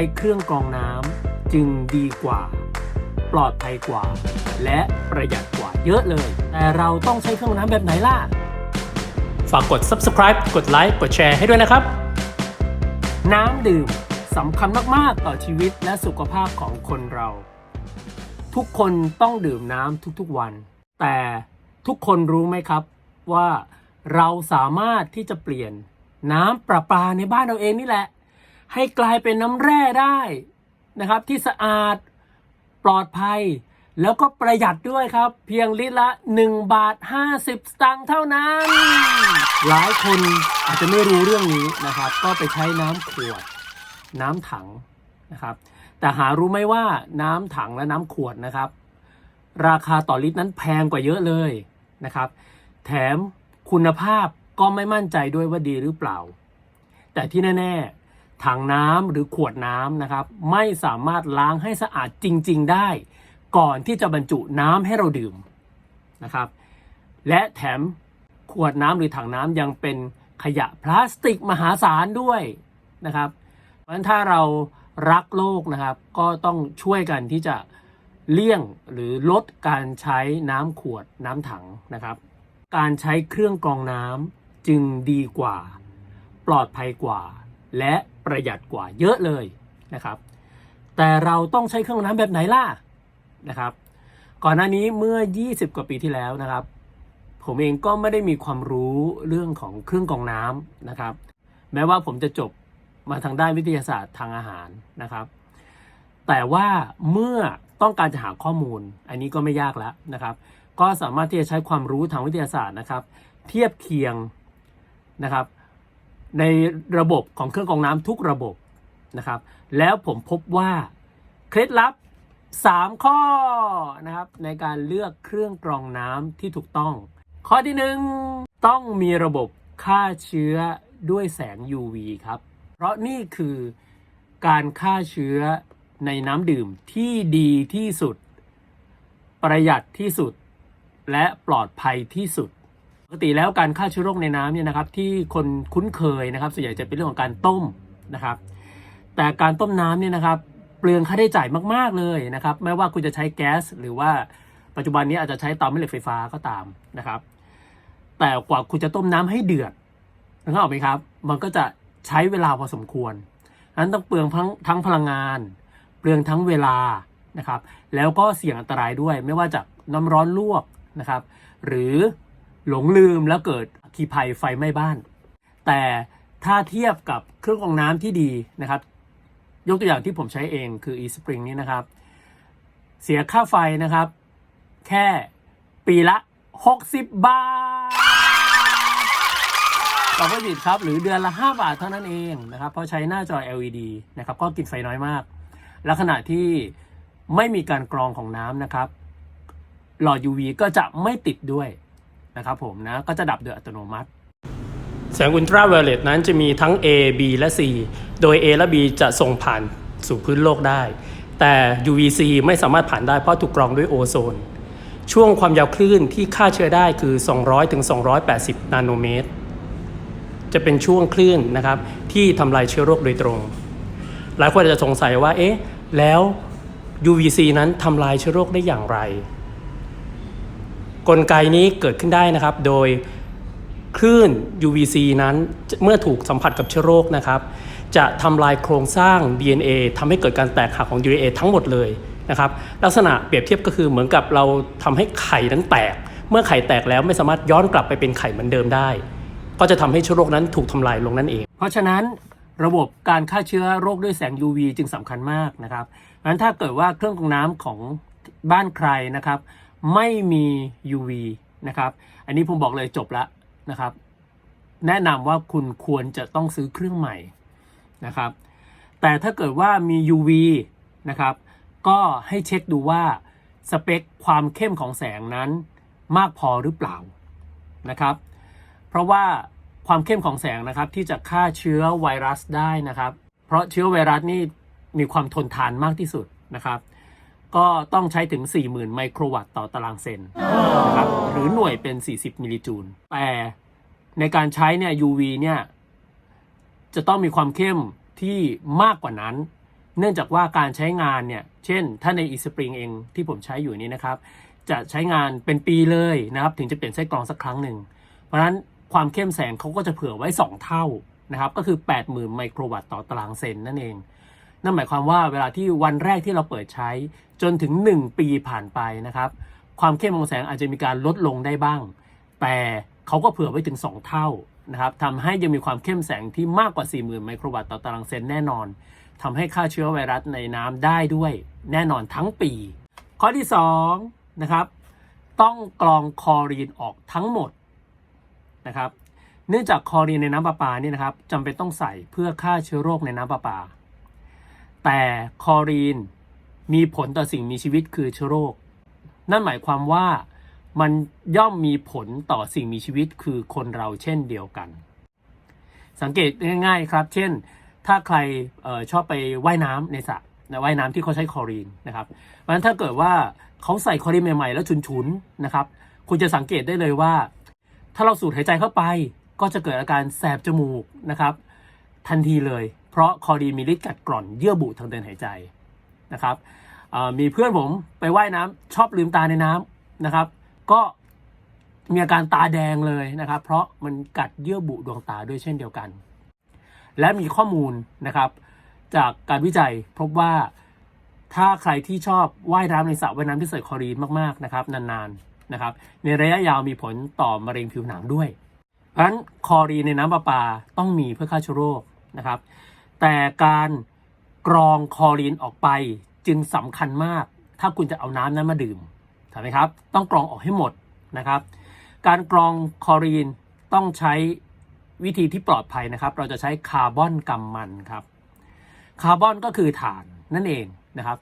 ช้เครื่องกรองน้ำจึงดีกว่า ปลอดภัยกว่า และประหยัดกว่าเยอะเลย แต่เราต้องใช้เครื่องน้ำแบบไหนล่ะ ฝากกด subscribe กดไลค์กดแชร์ให้ด้วยนะครับ น้ำดื่มสำคัญมาก ๆ ต่อชีวิตและสุขภาพของคนเรา ทุกคนต้องดื่มน้ำทุกๆวัน แต่ทุกคนรู้ไหมครับว่าเราสามารถที่จะเปลี่ยนน้ำประปาในบ้านเราเองนี่แหละ ให้กลายเป็นน้ำแร่ได้นะครับ ที่สะอาดปลอดภัย แล้วก็ประหยัดด้วยครับ เพียงลิตรละ 1 บาท 50 สตางค์เท่านั้น หลายคนอาจจะไม่รู้เรื่องนี้นะครับ ก็ไปใช้น้ำขวด น้ำถังนะครับ แต่หารู้ไหมว่าน้ำถังและน้ำขวดนะครับ ราคาต่อลิตรนั้นแพงกว่าเยอะเลยนะครับ แถมคุณภาพก็ไม่มั่นใจด้วยว่าดีหรือเปล่า แต่ที่แน่ ๆ ถังน้ำหรือขวดน้ำนะครับ ไม่สามารถล้างให้สะอาดจริง ๆ ได้ ก่อนที่จะบรรจุน้ำให้เราดื่มนะครับ และแถมขวดน้ำหรือถังน้ำยังเป็นขยะพลาสติกมหาศาลด้วยนะครับ เพราะฉะนั้นถ้าเรารักโลกนะครับ ก็ต้องช่วยกันที่จะเลี่ยงหรือลดการใช้น้ำขวดน้ำถังนะครับ การใช้เครื่องกรองน้ำจึงดีกว่า ปลอดภัยกว่า และ ประหยัดกว่าเยอะเลยนะครับ แต่เราต้องใช้เครื่องน้ำแบบไหนล่ะนะครับ ก่อนหน้านี้เมื่อ 20 กว่าปีที่แล้วนะครับ ผมเองก็ไม่ได้มีความรู้เรื่องของเครื่องกรองน้ำนะครับ แม้ว่าผมจะจบมาทางด้านวิทยาศาสตร์ทางอาหารนะครับ แต่ว่าเมื่อต้องการจะหาข้อมูล อันนี้ก็ไม่ยากแล้วนะครับ ก็สามารถที่จะใช้ความรู้ทางวิทยาศาสตร์นะครับ เทียบเคียงนะครับ ในระบบของเครื่องกรองน้ำทุกระบบนะครับ แล้วผมพบว่าเคล็ดลับ 3 ข้อนะครับในการเลือกเครื่องกรองน้ำที่ถูกต้อง ข้อที่หนึ่งต้องมีระบบฆ่าเชื้อด้วยแสง UV ครับ เพราะนี่คือการฆ่าเชื้อในน้ำดื่มที่ดีที่สุด ประหยัดที่สุด และปลอดภัยที่สุด ปกติแล้วการฆ่าเชื้อโรคในน้ำเนี่ยนะครับที่คนคุ้นเคยนะครับส่วนใหญ่จะเป็นเรื่องของการต้มนะครับ แต่การต้มน้ำเนี่ยนะครับเปลืองค่าใช้จ่ายมากๆเลยนะครับไม่ว่าคุณจะใช้แก๊ส หรือว่าปัจจุบันนี้อาจจะใช้เตาแม่เหล็กไฟฟ้าก็ตามนะครับ แต่กว่าคุณจะต้มน้ำให้เดือดนึกออกไหมครับ มันก็จะใช้เวลาพอสมควรนั้นต้องเปลืองทั้งทั้งพลังงาน เปลืองทั้งเวลานะครับ แล้วก็เสี่ยงอันตรายด้วย ไม่ว่าจากน้ำร้อนลวกนะครับ หรือ หลงลืมแล้วเกิดอัคคีภัยไฟไหม้บ้าน แต่ถ้าเทียบกับเครื่องกรองน้ำที่ดีนะครับ ยกตัวอย่างที่ผมใช้เองคือ eSpring นี่นะครับ เสียค่าไฟนะครับ แค่ปีละ 60 บาทต่อผลิตครับ หรือเดือนละ 5 บาทเท่านั้นเองนะครับ เพราะใช้หน้าจอ LED นะครับ ก็กินไฟน้อยมาก และขณะที่ไม่มีการกรองของน้ำนะครับ หลอด UV ก็จะไม่ติดด้วย นะครับผมนะก็จะดับโดยอัตโนมัติ แสงอุลตราไวโอเลตนั้นจะมีทั้ง A B และ C โดย A และ B จะส่งผ่านสู่พื้นโลกได้ แต่ UVC ไม่สามารถผ่านได้เพราะถูกกรองด้วยโอโซน ช่วงความยาวคลื่นที่ฆ่าเชื้อได้คือ 200ถึง280 นาโนเมตร จะเป็นช่วงคลื่นนะครับที่ทำลายเชื้อโรคโดยตรง หลายคนจะสงสัยว่าเอ๊ะแล้ว UVC นั้นทำลายเชื้อโรคได้อย่างไร กลไกนี้เกิดขึ้นได้นะครับ โดยคลื่น UVC นั้นเมื่อถูกสัมผัสกับเชื้อโรคนะครับ จะทำลายโครงสร้าง DNA ทำให้เกิดการแตกหักของ DNA ทั้งหมดเลยนะครับลักษณะเปรียบเทียบก็คือเหมือนกับเราทำให้ไข่นั้นแตก เมื่อไข่แตกแล้วไม่สามารถย้อนกลับไปเป็นไข่เหมือนเดิมได้ ก็จะทำให้เชื้อโรคนั้นถูกทำลายลงนั่นเอง เพราะฉะนั้นระบบการฆ่าเชื้อโรคด้วยแสง UV จึงสำคัญมากนะครับงั้นถ้าเกิดว่าเครื่องกรองน้ำของบ้านใครนะครับ ไม่มี UV นะครับ อันนี้ผมบอกเลยจบแล้วนะครับ แนะนำว่าคุณควรจะต้องซื้อเครื่องใหม่นะครับ แต่ถ้าเกิดว่ามี UV นะครับ ก็ให้เช็คดูว่าสเปคความเข้มของแสงนั้นมากพอหรือเปล่านะครับ เพราะว่าความเข้มของแสงนะครับที่จะฆ่าเชื้อไวรัสได้นะครับ เพราะเชื้อไวรัสนี่มีความทนทานมากที่สุดนะครับ ก็ต้องใช้ถึง 40,000 ไมโครวัตต์ต่อตารางเซนนะครับหรือหน่วยเป็น 40 มิลลิจูล แต่ในการใช้เนี่ย UV เนี่ย จะต้องมีความเข้มที่มากกว่านั้น เนื่องจากว่าการใช้งานเนี่ย เช่น ถ้าใน eSpring เองที่ผมใช้อยู่นี้นะครับ จะใช้งานเป็นปีเลยนะครับ ถึงจะเปลี่ยนไส้กรองสักครั้งหนึ่ง เพราะฉะนั้นความเข้มแสงเขาก็จะเผื่อไว้ 2 เท่านะครับ ก็คือ 80,000 ไมโครวัตต์ต่อตารางเซนนั่นเอง นั่นหมายความว่าเวลาที่วันแรกที่เราเปิดใช้จนถึง 1 ปีผ่านไปนะครับ ความเข้มของแสงอาจจะมีการลดลงได้บ้าง แต่เขาก็เผื่อไว้ถึง 2 เท่านะครับทำให้ยังมีความเข้มแสงที่มากกว่า 40,000 ไมโครวัตต์ต่อตารางเซนแน่นอนทำให้ฆ่าเชื้อไวรัสในน้ำได้ด้วยแน่นอนทั้งปี ข้อที่2นะครับต้องกรองคอรีนออกทั้งหมดนะครับเนื่องจากคอรีนในน้ำประปาเนี่ยนะครับจำเป็นต้องใส่เพื่อฆ่าเชื้อโรคในน้ำประปา แต่คอรีนมีผลต่อสิ่งมีชีวิตคือเชื้อโรค นั่นหมายความว่ามันย่อมมีผลต่อสิ่งมีชีวิตคือคนเราเช่นเดียวกัน สังเกตง่ายๆครับ เช่น ถ้าใครออชอบไปว่ายน้ำในสระนะว่ายน้ำที่เขาใช้คลอรีนนะครับเพราะฉะนั้นถ้าเกิดว่าเขาใส่คลอรีนใหม่ๆ แล้วฉุนๆนะครับ คุณจะสังเกตได้เลยว่า ถ้าเราสูดหายใจเข้าไป ก็จะเกิดอาการแสบจมูกนะครับ ทันทีเลย เพราะคอรีนมีฤทธิ์กัดกร่อนเยื่อบุทางเดินหายใจนะครับมีเพื่อนผมไปว่ายน้ำชอบลืมตาในน้ำนะครับ ก็มีอาการตาแดงเลยนะครับ เพราะมันกัดเยื่อบุดวงตาด้วยเช่นเดียวกัน และมีข้อมูลนะครับ จากการวิจัยพบว่าถ้าใครที่ชอบว่ายน้ำในสระว่ายน้ำที่ใส่คลอรีนมากๆนะครับนานๆนะครับ ในระยะยาวมีผลต่อมะเร็งผิวหนังด้วย เพราะฉะนั้นคลอรีนในน้ำประปาต้องมีเพื่อฆ่าเชื้อโรคนะครับ แต่การกรองคลอรีนออกไปจึงสำคัญมาก ถ้าคุณจะเอาน้ำนั้นมาดื่มถูกไหมครับ ต้องกรองออกให้หมดนะครับ การกรองคลอรีนต้องใช้วิธีที่ปลอดภัยนะครับ เราจะใช้คาร์บอนกำมันครับ คาร์บอนก็คือถ่านนั่นเองนะครับ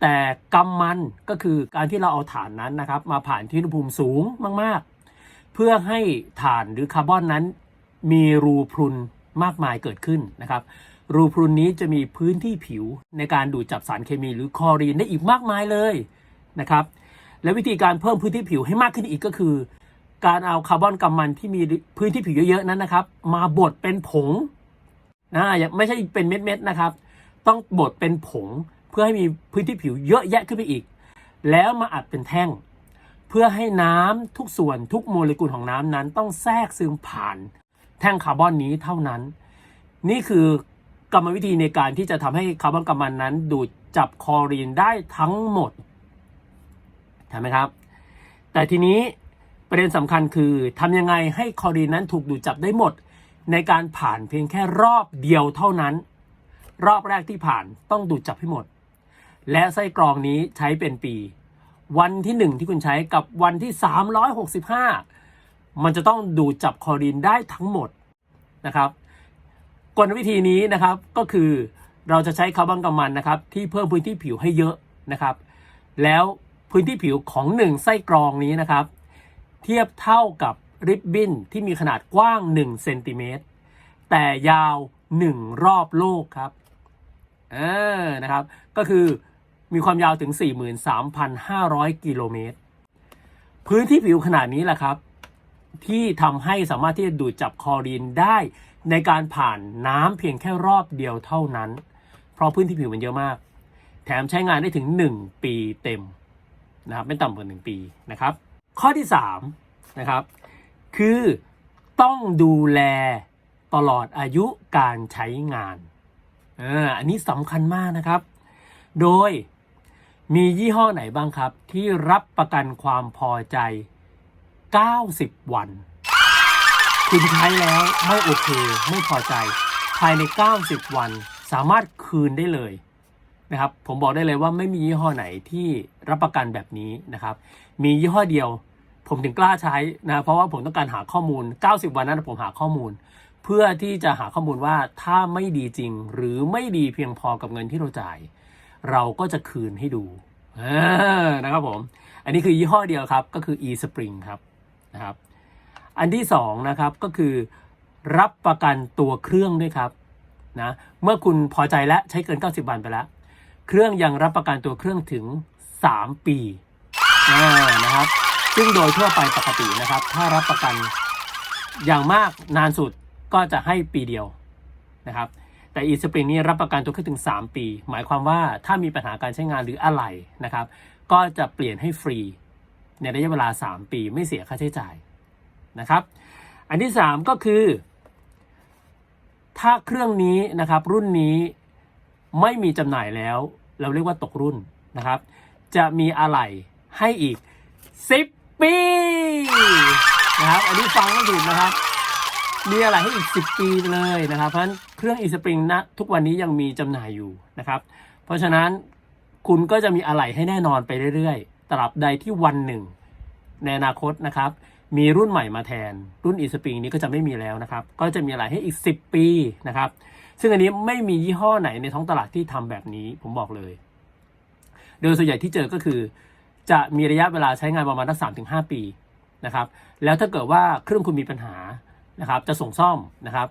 แต่กำมันก็คือการที่เราเอาถ่านนั้นนะครับ มาผ่านที่อุณหภูมิสูงมาก ๆ เพื่อให้ถ่านหรือคาร์บอนนั้น มีรูพรุนมากมายเกิดขึ้นนะครับ รูพรุนนี้จะมีพื้นที่ผิวในการดูดจับสารเคมีหรือคลอรีนได้อีกมากมายเลยนะครับ และวิธีการเพิ่มพื้นที่ผิวให้มากขึ้นอีกก็คือ การเอาคาร์บอนกำมันที่มีพื้นที่ผิวเยอะๆนั้นนะครับ มาบดเป็นผงนะไม่ใช่เป็นเม็ดๆนะครับ ต้องบดเป็นผงเพื่อให้มีพื้นที่ผิวเยอะแยะขึ้นไปอีก แล้วมาอัดเป็นแท่ง เพื่อให้น้ำทุกส่วนทุกโมเลกุลของน้ำนั้นต้องแทรกซึมผ่าน แท่งคาร์บอนนี้เท่านั้น นี่คือ กรรมวิธีในการที่จะทำให้คาร์บอนกำมันนั้น ดูดจับคลอรีนได้ทั้งหมดใช่ไหมครับ แต่ทีนี้ประเด็นสำคัญคือทำยังไงให้คลอรีนนั้นถูกดูดจับได้หมด ในการผ่านเพียงแค่รอบเดียวเท่านั้น รอบแรกที่ผ่านต้องดูดจับให้หมด และไส้กรองนี้ใช้เป็นปี วันที่หนึ่งที่คุณใช้กับวันที่ 365 มันจะต้องดูดจับคลอรีนได้ทั้งหมดนะครับ กลวิธีนี้นะครับก็คือเราจะใช้คาร์บอนกำมันนะครับ ที่เพิ่มพื้นที่ผิวให้เยอะนะครับ แล้วพื้นที่ผิวของหนึ่งไส้กรองนี้นะครับ เทียบเท่ากับริบบิ้นที่มีขนาดกว้าง1เซนติเมตรแต่ยาว 1 รอบโลกครับเออนะครับ ก็คือมีความยาวถึง 43,500 กิโลเมตร พื้นที่ผิวขนาดนี้แหละครับ ที่ทำให้สามารถที่จะดูดจับคลอรีนได้ ในการผ่านน้ำเพียงแค่รอบเดียวเท่านั้น เพราะพื้นที่ผิวมันเยอะมาก แถมใช้งานได้ถึง 1 ปีเต็มนะครับไม่ต่ำกว่า 1 ปีนะครับ ข้อที่3นะครับคือต้องดูแลตลอดอายุการใช้งานเอออันนี้สำคัญมากนะครับ โดยมียี่ห้อไหนบ้างครับ ที่รับประกันความพอใจ 90 วัน คุณใช้แล้วไม่โอเคไม่พอใจ ภายใน 90 วันสามารถคืนได้เลยนะครับผมบอกได้เลยว่าไม่มียี่ห้อไหนที่รับประกันแบบนี้นะครับ มียี่ห้อเดียว ผมถึงกล้าใช้นะเพราะว่าผมต้องการหาข้อมูล 90 วันนั้นผมหาข้อมูล เพื่อที่จะหาข้อมูลว่าถ้าไม่ดีจริง หรือไม่ดีเพียงพอกับเงินที่เราจ่าย เราก็จะคืนให้ดูนะครับผม อันนี้คือยี่ห้อเดียวครับก็คือ eSpring ครับนะครับ อันที่สองนะครับก็คือรับประกันตัวเครื่องด้วยครับนะเมื่อคุณพอใจแล้วใช้เกิน 90 วันไปแล้ว เครื่องยังรับประกันตัวเครื่องถึง 3 ปีนะครับซึ่งโดยทั่วไปปกตินะครับ ถ้ารับประกันอย่างมากนานสุดก็จะให้ปีเดียวนะครับแต่ eSpring นี่รับประกันตัวเครื่องถึง 3 ปี หมายความว่าถ้ามีปัญหาการใช้งานหรืออะไรนะครับ ก็จะเปลี่ยนให้ฟรี ในระยะเวลา 3 ปีไม่เสียค่าใช้จ่าย นะครับ อันที่ 3 ก็คือ ถ้าเครื่องนี้นะครับรุ่นนี้ไม่มีจำหน่ายแล้ว เราเรียกว่าตกรุ่นนะครับ จะมีอะไหล่ให้อีก 10 ปีนะครับ อันนี้ฟังไม่ผิดนะครับ มีอะไรให้อีก 10 ปีเลยนะครับ เพราะฉะนั้นเครื่อง eSpring นะทุกวันนี้ยังมีจำหน่ายอยู่นะครับ เพราะฉะนั้นคุณก็จะมีอะไหล่ให้แน่นอนไปเรื่อยๆ ตราบใดที่วันหนึ่ง ในอนาคตนะครับ มีรุ่นใหม่มาแทน รุ่น eSpring นี้ก็จะไม่มีแล้วนะครับ ก็จะมีอะไรให้อีก 10 ปีนะครับ ซึ่งอันนี้ไม่มียี่ห้อไหนในท้องตลาดที่ทำแบบนี้ผมบอกเลย โดยส่วนใหญ่ที่เจอก็คือ จะมีระยะเวลาใช้งานประมาณสักสามถึงห้าปีนะครับ แล้วถ้าเกิดว่าเครื่องคุณมีปัญหานะครับ จะส่งซ่อมนะครับ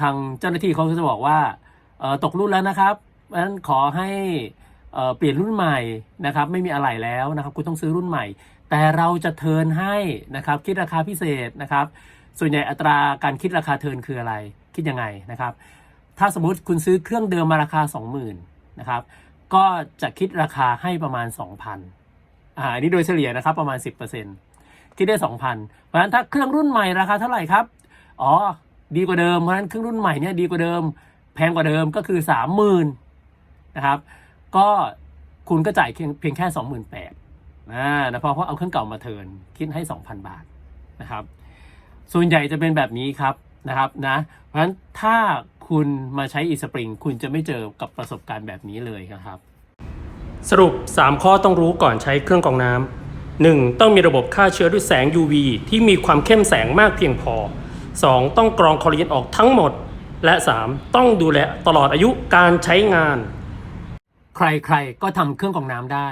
ทางเจ้าหน้าที่เขาก็จะบอกว่าตกรุ่นแล้วนะครับเพราะฉะนั้นขอให้เปลี่ยนรุ่นใหม่นะครับ ไม่มีอะไรแล้วนะครับ คุณต้องซื้อรุ่นใหม่ แต่เราจะเทินให้นะครับคิดราคาพิเศษนะครับ ส่วนใหญ่อัตราการคิดราคาเทินคืออะไร คิดยังไงนะครับ ถ้าสมมุติคุณซื้อเครื่องเดิมมาราคา 20,000นะครับก็จะคิดราคาให้ประมาณ 2,000อ่าอันนี้โดยเฉลี่ยนะครับประมาณ 10%คิดได้ 2,000 เพราะฉะนั้นถ้าเครื่องรุ่นใหม่ราคาเท่าไหร่ครับอ๋อดีกว่าเดิมเพราะฉะนั้นเครื่องรุ่นใหม่เนี่ยดีกว่าเดิม แพงกว่าเดิมก็คือ 30,000นะครับก็คุณก็จ่ายเพียงเพียงแค่28,000 อ่านะเพราะเขาเอาเครื่องเก่ามาเทิร์นคิดให้ 2,000 บาทนะครับ ส่วนใหญ่จะเป็นแบบนี้ครับนะครับนะเพราะฉะนั้นถ้าคุณมาใช้ eSpring คุณจะไม่เจอกับประสบการณ์แบบนี้เลยนะครับ สรุป 3 ข้อต้องรู้ก่อนใช้เครื่องกรองน้ำ 1. ต้องมีระบบฆ่าเชื้อด้วยแสง UV ที่มีความเข้มแสงมากเพียงพอ 2. ต้องกรองคลอรีนออกทั้งหมด และ 3. ต้องดูแลตลอดอายุการใช้งาน ใครๆก็ทำเครื่องกรองน้ำได้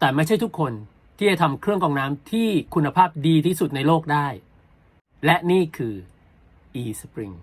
แต่ไม่ใช่ทุกคนที่จะทำเครื่องกรองน้ำที่คุณภาพดีที่สุดในโลกได้ และนี่คือ eSpring